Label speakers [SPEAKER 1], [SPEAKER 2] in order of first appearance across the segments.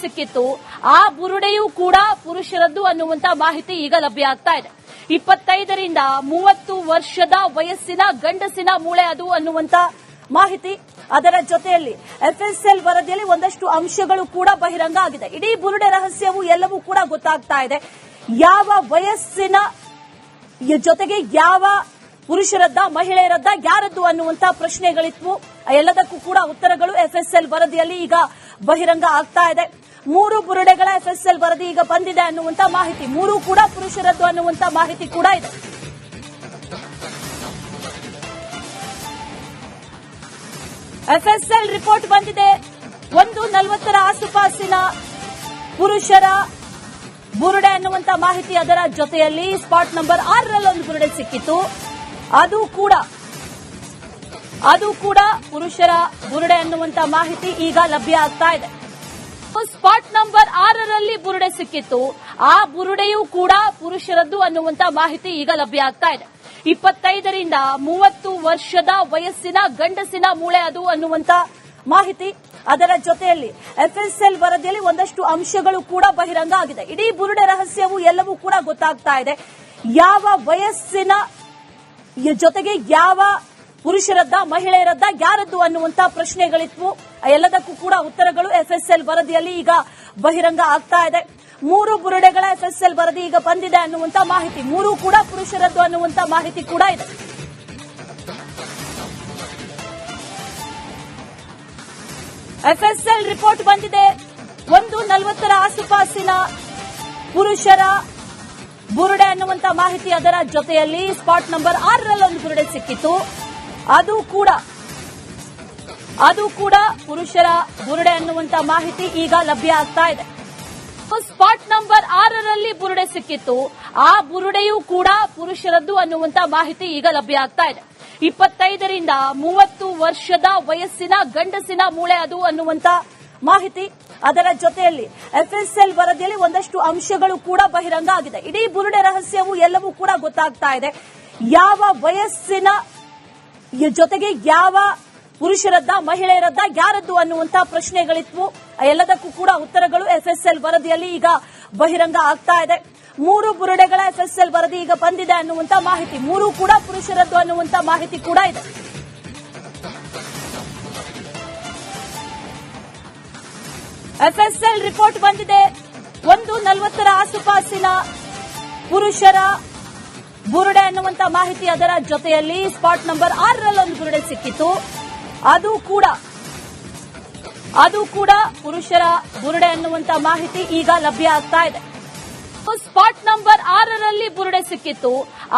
[SPEAKER 1] ಸಿಕ್ಕಿತ್ತು ಆ ಬುರುಡೆಯೂ ಕೂಡ ಪುರುಷರದ್ದು ಅನ್ನುವಂತ ಮಾಹಿತಿ ಈಗ ಲಭ್ಯ ಆಗ್ತಾ ಇದೆ. ಇಪ್ಪತ್ತೈದರಿಂದ ಮೂವತ್ತು ವರ್ಷದ ವಯಸ್ಸಿನ ಗಂಡಸಿನ ಮೂಳೆ ಅದು ಅನ್ನುವಂತ ಮಾಹಿತಿ. ಅದರ ಜೊತೆಯಲ್ಲಿ ಎಫ್ಎಸ್ಎಲ್ ವರದಿಯಲ್ಲಿ ಒಂದಷ್ಟು ಅಂಶಗಳು ಕೂಡ ಬಹಿರಂಗ ಆಗಿದೆ. ಇಡೀ ಬುರುಡೆ ರಹಸ್ಯವು ಎಲ್ಲವೂ ಕೂಡ ಗೊತ್ತಾಗ್ತಾ ಇದೆ. ಯಾವ ವಯಸ್ಸಿನ ಜೊತೆಗೆ ಯಾವ ಪುರುಷರದ್ದ, ಮಹಿಳೆಯರದ್ದ, ಯಾರದ್ದು ಅನ್ನುವಂತ ಪ್ರಶ್ನೆಗಳಿತ್ತು ಎಲ್ಲದಕ್ಕೂ ಕೂಡ ಉತ್ತರಗಳು ಎಫ್ಎಸ್ಎಲ್ ವರದಿಯಲ್ಲಿ ಈಗ ಬಹಿರಂಗ ಆಗ್ತಾ ಇದೆ. ಮೂರು ಬುರುಡೆಗಳ ಎಫ್ಎಸ್ಎಲ್ ವರದಿ ಈಗ ಬಂದಿದೆ ಅನ್ನುವಂತ ಮಾಹಿತಿ. ಮೂರು ಕೂಡ ಪುರುಷರದ್ದು ಅನ್ನುವಂತ ಮಾಹಿತಿ ಕೂಡ ಇದೆ. ಎಫ್ಎಸ್ಎಲ್ ರಿಪೋರ್ಟ್ ಬಂದಿದೆ. ಒಂದು ನಲವತ್ತರ ಆಸುಪಾಸಿನ ಪುರುಷರ ಬುರುಡೆ ಅನ್ನುವಂತ ಮಾಹಿತಿ ಅದರ ಜೊತೆಯಲ್ಲಿ ಸ್ಪಾಟ್ ನಂಬರ್ ಆರರಲ್ಲಿ ಒಂದು ಬುರುಡೆ ಸಿಕ್ಕಿತ್ತು. ಅದು ಕೂಡ ಅದು ಕೂಡ ಪುರುಷರ ಬುರುಡೆ ಅನ್ನುವಂತ ಮಾಹಿತಿ ಈಗ ಲಭ್ಯ ಆಗ್ತಾ ಇದೆ. ಸ್ಪಾಟ್ ನಂಬರ್ ಆರರಲ್ಲಿ ಬುರುಡೆ ಸಿಕ್ಕಿತ್ತು. ಆ ಬುರುಡೆಯೂ ಕೂಡ ಪುರುಷರದ್ದು ಅನ್ನುವಂತ ಮಾಹಿತಿ ಈಗ ಲಭ್ಯ ಆಗ್ತಾ ಇದೆ. ಇಪ್ಪತ್ತೈದರಿಂದ ಮೂವತ್ತು ವರ್ಷದ ವಯಸ್ಸಿನ ಗಂಡಸಿನ ಮೂಳೆ ಅದು ಅನ್ನುವಂತ ಮಾಹಿತಿ. ಅದರ ಜೊತೆಯಲ್ಲಿ ಎಫ್ಎಸ್ಎಲ್ ವರದಿಯಲ್ಲಿ ಒಂದಷ್ಟು ಅಂಶಗಳು ಕೂಡ ಬಹಿರಂಗ ಆಗಿದೆ. ಇಡೀ ಬುರುಡೆ ರಹಸ್ಯವು ಎಲ್ಲವೂ ಕೂಡ ಗೊತ್ತಾಗ್ತಾ ಇದೆ. ಯಾವ ವಯಸ್ಸಿನ ಜೊತೆಗೆ ಯಾವ ಪುರುಷರದ್ದ, ಮಹಿಳೆಯರದ್ದ, ಯಾರದ್ದು ಅನ್ನುವಂತ ಪ್ರಶ್ನೆಗಳಿತ್ತು ಎಲ್ಲದಕ್ಕೂ ಕೂಡ ಉತ್ತರಗಳು ಎಫ್ಎಸ್ಎಲ್ ವರದಿಯಲ್ಲಿ ಈಗ ಬಹಿರಂಗ ಆಗ್ತಾ ಇದೆ. ಮೂರು ಬುರುಡೆಗಳ ಎಫ್ಎಸ್ಎಲ್ ವರದಿ ಈಗ ಬಂದಿದೆ ಅನ್ನುವಂತ ಮಾಹಿತಿ. ಮೂರು ಕೂಡ ಪುರುಷರದ್ದು ಅನ್ನುವಂತ ಮಾಹಿತಿ ಕೂಡ ಇದೆ. ಎಫ್ಎಸ್ಎಲ್ ರಿಪೋರ್ಟ್ ಬಂದಿದೆ. ಒಂದು ನಲವತ್ತರ ಆಸುಪಾಸಿನ ಪುರುಷರ ಬುರುಡೆ ಅನ್ನುವಂತ ಮಾಹಿತಿ ಅದರ ಜೊತೆಯಲ್ಲಿ ಸ್ಪಾಟ್ ನಂಬರ್ ಆರರಲ್ಲಿ ಒಂದು ಬುರುಡೆ ಸಿಕ್ಕಿತ್ತು. ಅದು ಕೂಡ ಅದು ಕೂಡ ಪುರುಷರ ಬುರುಡೆ ಅನ್ನುವಂತ ಮಾಹಿತಿ ಈಗ ಲಭ್ಯ ಆಗ್ತಾ ಇದೆ. ಸ್ಪಾಟ್ ನಂಬರ್ ಆರರಲ್ಲಿ ಬುರುಡೆ ಸಿಕ್ಕಿತ್ತು. ಆ ಬುರುಡೆಯೂ ಕೂಡ ಪುರುಷರದ್ದು ಅನ್ನುವಂತ ಮಾಹಿತಿ ಈಗ ಲಭ್ಯ ಆಗ್ತಾ ಇದೆ. ಇಪ್ಪತ್ತೈದರಿಂದ ಮೂವತ್ತು ವರ್ಷದ ವಯಸ್ಸಿನ ಗಂಡಸಿನ ಮೂಳೆ ಅದು ಅನ್ನುವಂತ ಮಾಹಿತಿ. ಅದರ ಜೊತೆಯಲ್ಲಿ ಎಫ್ಎಸ್ಎಲ್ ವರದಿಯಲ್ಲಿ ಒಂದಷ್ಟು ಅಂಶಗಳು ಕೂಡ ಬಹಿರಂಗ ಆಗಿದೆ. ಇಡೀ ಬುರುಡೆ ರಹಸ್ಯವು ಎಲ್ಲವೂ ಕೂಡ ಗೊತ್ತಾಗ್ತಾ ಇದೆ. ಯಾವ ವಯಸ್ಸಿನ ಜೊತೆಗೆ ಯಾವ ಪುರುಷರದ್ದ, ಮಹಿಳೆಯರದ್ದ, ಯಾರದ್ದು ಅನ್ನುವಂತ ಪ್ರಶ್ನೆಗಳಿದ್ವು. ಎಲ್ಲದಕ್ಕೂ ಕೂಡ ಉತ್ತರಗಳು ಎಫ್ಎಸ್ಎಲ್ ವರದಿಯಲ್ಲಿ ಈಗ ಬಹಿರಂಗ ಆಗ್ತಾ ಇದೆ. ಮೂರು ಬುರುಡೆಗಳ ಎಫ್ಎಸ್ಎಲ್ ವರದಿ ಈಗ ಬಂದಿದೆ ಅನ್ನುವಂತ ಮಾಹಿತಿ. ಮೂರು ಕೂಡ ಪುರುಷರದ್ದು ಅನ್ನುವಂತ ಮಾಹಿತಿ ಕೂಡ ಇದೆ. ಎಫ್ಎಸ್ಎಲ್ ರಿಪೋರ್ಟ್ ಬಂದಿದೆ. ಒಂದು ನಲವತ್ತರ ಆಸುಪಾಸಿನ ಪುರುಷರ ಬುರುಡೆ ಅನ್ನುವಂತ ಮಾಹಿತಿ ಅದರ ಜೊತೆಯಲ್ಲಿ ಸ್ಪಾಟ್ ನಂಬರ್ ಆರರಲ್ಲಿ ಒಂದು ಬುರುಡೆ ಸಿಕ್ಕಿತ್ತು. ಅದು ಕೂಡ ಅದು ಕೂಡ ಪುರುಷರ ಬುರುಡೆ ಅನ್ನುವಂತ ಮಾಹಿತಿ ಈಗ ಲಭ್ಯ ಆಗ್ತಾ ಇದೆ. ಸ್ಪಾಟ್ ನಂಬರ್ ಆರರಲ್ಲಿ ಬುರುಡೆ ಸಿಕ್ಕಿತ್ತು.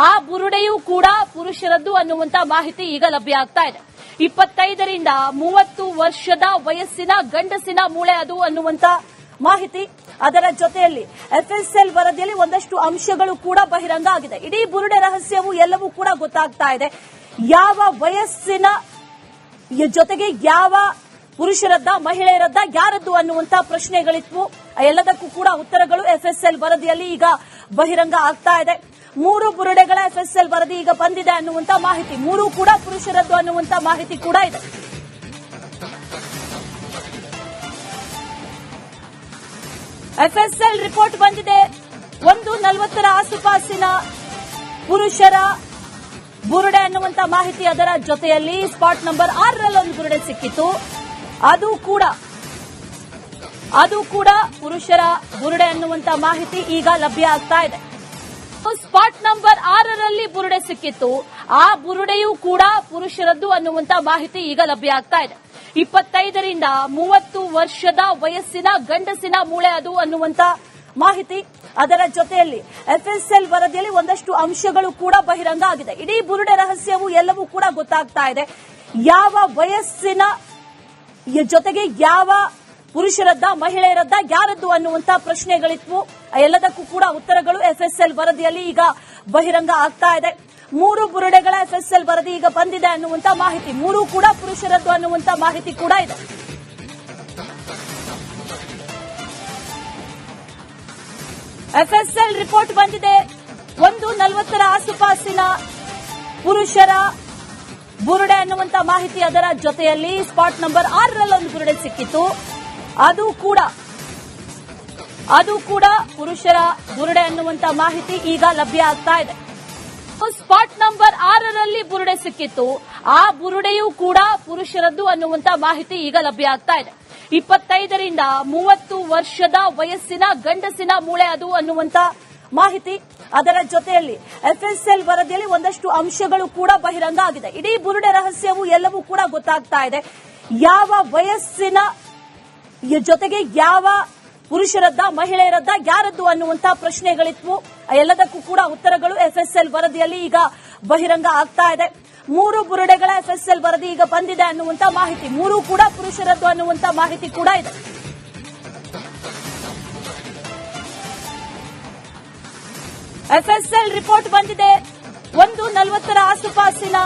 [SPEAKER 1] ಆ ಬುರುಡೆಯೂ ಕೂಡ ಪುರುಷರದ್ದು ಅನ್ನುವಂತ ಮಾಹಿತಿ ಈಗ ಲಭ್ಯ ಆಗ್ತಾ ಇದೆ. ಇಪ್ಪತ್ತೈದರಿಂದ ಮೂವತ್ತು ವರ್ಷದ ವಯಸ್ಸಿನ ಗಂಡಸಿನ ಮೂಳೆ ಅದು ಅನ್ನುವಂತ ಮಾಹಿತಿ. ಅದರ ಜೊತೆಯಲ್ಲಿ ಎಫ್ಎಸ್ಎಲ್ ವರದಿಯಲ್ಲಿ ಒಂದಷ್ಟು ಅಂಶಗಳು ಕೂಡ ಬಹಿರಂಗ ಆಗಿದೆ. ಇಡೀ ಬುರುಡೆ ರಹಸ್ಯವು ಎಲ್ಲವೂ ಕೂಡ ಗೊತ್ತಾಗ್ತಾ ಇದೆ. ಯಾವ ವಯಸ್ಸಿನ ಜೊತೆಗೆ ಯಾವ ಪುರುಷರದ್ದ, ಮಹಿಳೆಯರದ್ದ, ಯಾರದ್ದು ಅನ್ನುವಂತ ಪ್ರಶ್ನೆಗಳಿತ್ತು ಎಲ್ಲದಕ್ಕೂ ಕೂಡ ಉತ್ತರಗಳು ಎಫ್ಎಸ್ಎಲ್ ವರದಿಯಲ್ಲಿ ಈಗ ಬಹಿರಂಗ ಆಗ್ತಾ ಇದೆ. ಮೂರು ಬುರುಡೆಗಳ ಎಫ್ಎಸ್ಎಲ್ ವರದಿ ಈಗ ಬಂದಿದೆ ಅನ್ನುವಂತ ಮಾಹಿತಿ. ಮೂರು ಕೂಡ ಪುರುಷರದ್ದು ಅನ್ನುವಂತ ಮಾಹಿತಿ ಕೂಡ ಇದೆ. ಎಫ್ಎಸ್ಎಲ್ ರಿಪೋರ್ಟ್ ಬಂದಿದೆ. ಒಂದು ನಲವತ್ತರ ಆಸುಪಾಸಿನ ಪುರುಷರ ಬುರುಡೆ ಅನ್ನುವಂತ ಮಾಹಿತಿ ಅದರ ಜೊತೆಯಲ್ಲಿ ಸ್ಪಾಟ್ ನಂಬರ್ ಆರರಲ್ಲಿ ಒಂದು ಬುರುಡೆ ಸಿಕ್ಕಿತ್ತು. ಅದು ಕೂಡ ಅದು ಕೂಡ ಪುರುಷರ ಬುರುಡೆ ಅನ್ನುವಂತ ಮಾಹಿತಿ ಈಗ ಲಭ್ಯ ಆಗ್ತಾ ಇದೆ. ಸ್ಪಾಟ್ ನಂಬರ್ ಆರರಲ್ಲಿ ಬುರುಡೆ ಸಿಕ್ಕಿತ್ತು. ಆ ಬುರುಡೆಯೂ ಕೂಡ ಪುರುಷರದ್ದು ಅನ್ನುವಂತ ಮಾಹಿತಿ ಈಗ ಲಭ್ಯ ಆಗ್ತಾ ಇದೆ. ಇಪ್ಪತ್ತೈದರಿಂದ ಮೂವತ್ತು ವರ್ಷದ ವಯಸ್ಸಿನ ಗಂಡಸಿನ ಮೂಳೆ ಅದು ಅನ್ನುವಂತ ಮಾಹಿತಿ. ಅದರ ಜೊತೆಯಲ್ಲಿ ಎಫ್ಎಸ್ಎಲ್ ವರದಿಯಲ್ಲಿ ಒಂದಷ್ಟು ಅಂಶಗಳು ಕೂಡ ಬಹಿರಂಗ ಆಗಿದೆ. ಇಡೀ ಬುರುಡೆ ರಹಸ್ಯವು ಎಲ್ಲವೂ ಕೂಡ ಗೊತ್ತಾಗ್ತಾ ಇದೆ. ಯಾವ ವಯಸ್ಸಿನ ಜೊತೆಗೆ ಯಾವ ಪುರುಷರದ್ದ, ಮಹಿಳೆಯರದ್ದ, ಯಾರದ್ದು ಅನ್ನುವಂತಹ ಪ್ರಶ್ನೆಗಳಿತ್ತು. ಎಲ್ಲದಕ್ಕೂ ಕೂಡ ಉತ್ತರಗಳು ಎಫ್ಎಸ್ಎಲ್ ವರದಿಯಲ್ಲಿ ಈಗ ಬಹಿರಂಗ ಆಗ್ತಾ ಇದೆ. ಮೂರು ಬುರುಡೆಗಳ ಎಫ್ಎಸ್ಎಲ್ ವರದಿ ಈಗ ಬಂದಿದೆ ಅನ್ನುವಂತ ಮಾಹಿತಿ. ಮೂರು ಕೂಡ ಪುರುಷರದ್ದು ಅನ್ನುವಂತ ಮಾಹಿತಿ ಕೂಡ ಇದೆ. ಎಫ್ಎಸ್ಎಲ್ ರಿಪೋರ್ಟ್ ಬಂದಿದೆ. ಒಂದು ನಲವತ್ತರ ಆಸುಪಾಸಿನ ಪುರುಷರ ಬುರುಡೆ ಅನ್ನುವಂತ ಮಾಹಿತಿ ಅದರ ಜೊತೆಯಲ್ಲಿ ಸ್ಪಾಟ್ ನಂಬರ್ ಆರರಲ್ಲಿ ಒಂದು ಬುರುಡೆ ಸಿಕ್ಕಿತ್ತು. ಅದು ಕೂಡ ಅದು ಕೂಡ ಪುರುಷರ ಬುರುಡೆ ಅನ್ನುವಂತ ಮಾಹಿತಿ ಈಗ ಲಭ್ಯ ಆಗ್ತಾ ಇದೆ. ಸ್ಪಾಟ್ ನಂಬರ್ ಆರರಲ್ಲಿ ಬುರುಡೆ ಸಿಕ್ಕಿತ್ತು. ಆ ಬುರುಡೆಯೂ ಕೂಡ ಪುರುಷರದ್ದು ಅನ್ನುವಂತ ಮಾಹಿತಿ ಈಗ ಲಭ್ಯ ಆಗ್ತಾ ಇದೆ. ಇಪ್ಪತ್ತೈದರಿಂದ ಮೂವತ್ತು ವರ್ಷದ ವಯಸ್ಸಿನ ಗಂಡಸಿನ ಮೂಳೆ ಅದು ಅನ್ನುವಂತ ಮಾಹಿತಿ. ಅದರ ಜೊತೆಯಲ್ಲಿ ಎಫ್ಎಸ್ಎಲ್ ವರದಿಯಲ್ಲಿ ಒಂದಷ್ಟು ಅಂಶಗಳು ಕೂಡ ಬಹಿರಂಗ ಆಗಿದೆ. ಇಡೀ ಬುರುಡೆ ರಹಸ್ಯವು ಎಲ್ಲವೂ ಕೂಡ ಗೊತ್ತಾಗ್ತಾ ಇದೆ. ಯಾವ ವಯಸ್ಸಿನ ಜೊತೆಗೆ ಯಾವ ಪುರುಷರದ್ದ, ಮಹಿಳೆಯರದ್ದ, ಯಾರದ್ದು ಅನ್ನುವಂತ ಪ್ರಶ್ನೆಗಳಿತ್ತು ಎಲ್ಲದಕ್ಕೂ ಕೂಡ ಉತ್ತರಗಳು ಎಫ್ಎಸ್ಎಲ್ ವರದಿಯಲ್ಲಿ ಈಗ ಬಹಿರಂಗ ಆಗ್ತಾ ಇದೆ. ಮೂರು ಬುರುಡೆಗಳ ಎಫ್ಎಸ್ಎಲ್ ವರದಿ ಈಗ ಬಂದಿದೆ ಅನ್ನುವಂತ ಮಾಹಿತಿ. ಮೂರು ಕೂಡ ಪುರುಷರದ್ದು ಅನ್ನುವಂತ ಮಾಹಿತಿ ಕೂಡ ಇದೆ. ಎಫ್ಎಸ್ಎಲ್ ರಿಪೋರ್ಟ್ ಬಂದಿದೆ. ಒಂದು ನಲವತ್ತರ ಆಸುಪಾಸಿನ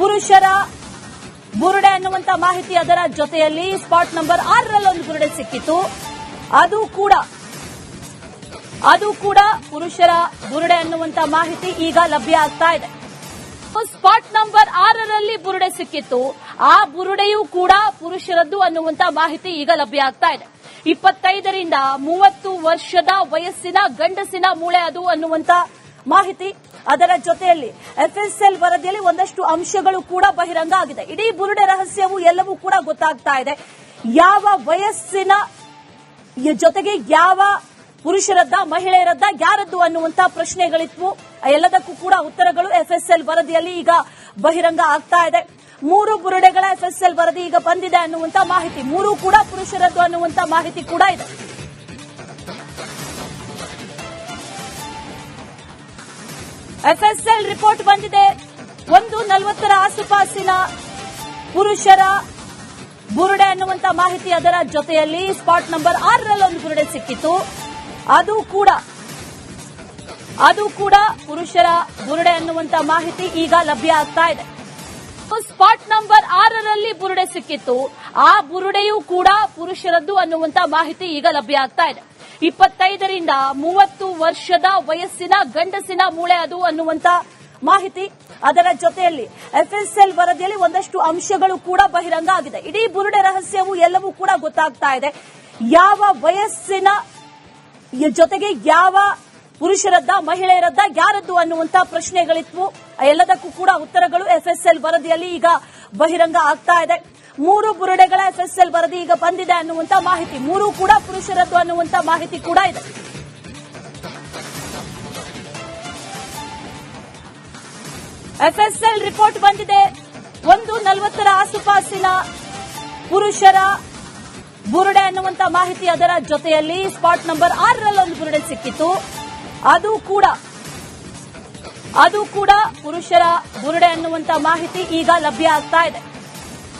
[SPEAKER 1] ಪುರುಷರ ಬುರುಡೆ ಅನ್ನುವಂತ ಮಾಹಿತಿ ಅದರ ಜೊತೆಯಲ್ಲಿ ಸ್ಪಾಟ್ ನಂಬರ್ ಆರರಲ್ಲಿ ಒಂದು ಬುರುಡೆ ಸಿಕ್ಕಿತು ಅದು ಕೂಡ ಅದು ಕೂಡ ಪುರುಷರ ಬುರುಡೆ ಅನ್ನುವಂತ ಮಾಹಿತಿ ಈಗ ಲಭ್ಯ ಆಗ್ತಾ ಇದೆ. ಆರರಲ್ಲಿ ಬುರುಡೆ ಸಿಕ್ಕಿತ್ತು, ಆ ಬುರುಡೆಯೂ ಕೂಡ ಪುರುಷರದ್ದು ಅನ್ನುವಂತ ಮಾಹಿತಿ ಈಗ ಲಭ್ಯ ಆಗ್ತಾ ಇದೆ. ಇಪ್ಪತ್ತೈದರಿಂದ ಮೂವತ್ತು ವರ್ಷದ ವಯಸ್ಸಿನ ಗಂಡಸಿನ ಮೂಳೆ ಅದು ಅನ್ನುವಂತ ಮಾಹಿತಿ. ಅದರ ಜೊತೆಯಲ್ಲಿ ಎಫ್ಎಸ್ಎಲ್ ವರದಿಯಲ್ಲಿ ಒಂದಷ್ಟು ಅಂಶಗಳು ಕೂಡ ಬಹಿರಂಗ ಆಗಿದೆ. ಇಡೀ ಬುರುಡೆ ರಹಸ್ಯವು ಎಲ್ಲವೂ ಕೂಡ ಗೊತ್ತಾಗ್ತಾ ಇದೆ. ಯಾವ ವಯಸ್ಸಿನ ಜೊತೆಗೆ ಯಾವ ಪುರುಷರದ್ದ, ಮಹಿಳೆಯರದ್ದ, ಯಾರದ್ದು ಅನ್ನುವಂತ ಪ್ರಶ್ನೆಗಳಿತ್ತು ಎಲ್ಲದಕ್ಕೂ ಕೂಡ ಉತ್ತರಗಳು ಎಫ್ಎಸ್ಎಲ್ ವರದಿಯಲ್ಲಿ ಈಗ ಬಹಿರಂಗ ಆಗ್ತಾ ಇದೆ. ಮೂರು ಬುರುಡೆಗಳ ಎಫ್ಎಸ್ಎಲ್ ವರದಿ ಈಗ ಬಂದಿದೆ ಅನ್ನುವಂತ ಮಾಹಿತಿ. ಮೂರು ಕೂಡ ಪುರುಷರದ್ದು ಅನ್ನುವಂತ ಮಾಹಿತಿ ಕೂಡ ಇದೆ. ಎಫ್ಎಸ್ಎಲ್ ರಿಪೋರ್ಟ್ ಬಂದಿದೆ. ಒಂದು ನಲವತ್ತರ ಆಸುಪಾಸಿನ ಪುರುಷರ ಬುರುಡೆ ಅನ್ನುವಂತ ಮಾಹಿತಿ ಅದರ ಜೊತೆಯಲ್ಲಿ ಸ್ಪಾಟ್ ನಂಬರ್ ಆರರಲ್ಲಿ ಒಂದು ಬುರುಡೆ ಸಿಕ್ಕಿತ್ತು. ಅದು ಕೂಡ ಅದು ಕೂಡ ಪುರುಷರ ಬುರುಡೆ ಅನ್ನುವಂತ ಮಾಹಿತಿ ಈಗ ಲಭ್ಯ ಆಗ್ತಾ ಇದೆ. ಸ್ಪಾಟ್ ನಂಬರ್ ಆರರಲ್ಲಿ ಬುರುಡೆ ಸಿಕ್ಕಿತ್ತು. ಆ ಬುರುಡೆಯೂ ಕೂಡ ಪುರುಷರದ್ದು ಅನ್ನುವಂತ ಮಾಹಿತಿ ಈಗ ಲಭ್ಯ ಆಗ್ತಾ ಇದೆ. ಇಪ್ಪತ್ತೈದರಿಂದ ಮೂವತ್ತು ವರ್ಷದ ವಯಸ್ಸಿನ ಗಂಡಸಿನ ಮೂಳೆ ಅದು ಅನ್ನುವಂತ ಮಾಹಿತಿ. ಅದರ ಜೊತೆಯಲ್ಲಿ ಎಫ್ಎಸ್ಎಲ್ ವರದಿಯಲ್ಲಿ ಒಂದಷ್ಟು ಅಂಶಗಳು ಕೂಡ ಬಹಿರಂಗ ಆಗಿದೆ. ಇಡೀ ಬುರುಡೆ ರಹಸ್ಯವು ಎಲ್ಲವೂ ಕೂಡ ಗೊತ್ತಾಗ್ತಾ ಇದೆ. ಯಾವ ವಯಸ್ಸಿನ ಜೊತೆಗೆ ಯಾವ ಪುರುಷರದ್ದ, ಮಹಿಳೆಯರದ್ದ, ಯಾರದ್ದು ಅನ್ನುವಂತ ಪ್ರಶ್ನೆಗಳಿತ್ತು ಎಲ್ಲದಕ್ಕೂ ಕೂಡ ಉತ್ತರಗಳು ಎಫ್ಎಸ್ಎಲ್ ವರದಿಯಲ್ಲಿ ಈಗ ಬಹಿರಂಗ ಆಗ್ತಾ ಇದೆ. ಮೂರು ಬುರುಡೆಗಳ ಎಫ್ಎಸ್ಎಲ್ ವರದಿ ಈಗ ಬಂದಿದೆ ಅನ್ನುವಂತ ಮಾಹಿತಿ. ಮೂರು ಕೂಡ ಪುರುಷರದ್ದು ಅನ್ನುವಂತ ಮಾಹಿತಿ ಕೂಡ ಇದೆ. ಎಫ್ಎಸ್ಎಲ್ ರಿಪೋರ್ಟ್ ಬಂದಿದೆ. ಒಂದು ನಲವತ್ತರ ಆಸುಪಾಸಿನ ಪುರುಷರ ಬುರುಡೆ ಅನ್ನುವಂತ ಮಾಹಿತಿ ಅದರ ಜೊತೆಯಲ್ಲಿ ಸ್ಪಾಟ್ ನಂಬರ್ ಆರರಲ್ಲಿ ಒಂದು ಬುರುಡೆ ಸಿಕ್ಕಿತ್ತು. ಅದು ಕೂಡ ಅದು ಕೂಡ ಪುರುಷರ ಬುರುಡೆ ಅನ್ನುವಂತ ಮಾಹಿತಿ ಈಗ ಲಭ್ಯ ಆಗ್ತಾ ಇದೆ.